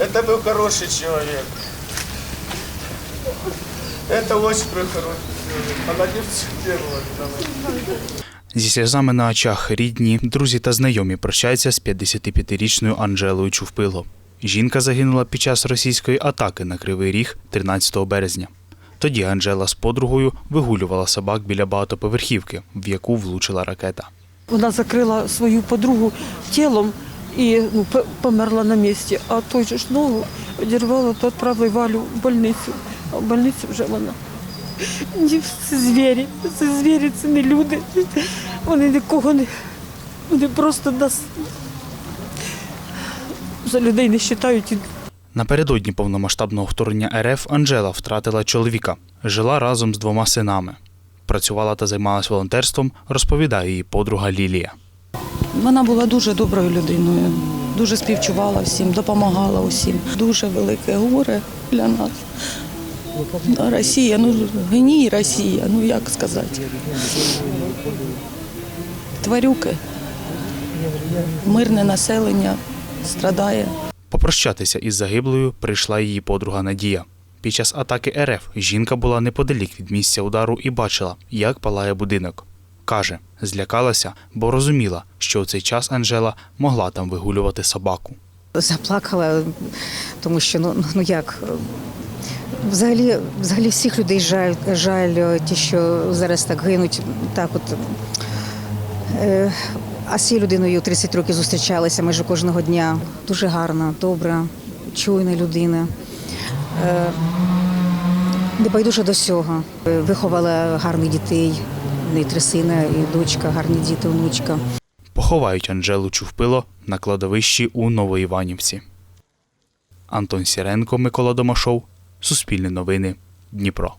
Это был хороший человек. Это очень был хороший человек. Она не вцепила Зі сльозами на очах рідні, друзі та знайомі прощаються з 55-річною Анжелою Чувпило. Жінка загинула під час російської атаки на Кривий Ріг 13 березня. Тоді Анжела з подругою вигулювала собак біля багатоповерхівки, в яку влучила ракета. Вона закрила свою подругу тілом і ну, померла на місці. А той же ногу одірвала, то відправили Валю в больницю. А в больниці вже вона. Ні, Це звірі, це звірі, це не люди. Вони нікого не. Вони просто нас за людей не вважають. Напередодні повномасштабного вторгнення РФ Анжела втратила чоловіка, жила разом з двома синами. Працювала та займалась волонтерством, розповідає її подруга Лілія. Вона була дуже доброю людиною, дуже співчувала всім, допомагала усім. Дуже велике горе для нас. Росія, ну гній Росія, ну як сказати. Тварюки. Мирне населення страдає. Попрощатися із загиблою прийшла її подруга Надія. Під час атаки РФ жінка була неподалік від місця удару і бачила, як палає будинок. Каже, злякалася, бо розуміла, що у цей час Анжела могла там вигулювати собаку. Заплакала, тому що ну, ну як. е, Взагалі, взагалі всіх людей жаль, жаль, е, ті, що зараз так гинуть, так от. Е, а з цією людиною 30 років зустрічалися майже кожного дня. Дуже гарна, добра, чуйна людина. Е, небайдужа до всього. Виховала гарних дітей. В три сина і дочка, гарні діти, внучка. Поховають Анжелу Чувпило на кладовищі у Новоіванівці. Антон Сіренко, Микола Домашов, Суспільне новини, Дніпро.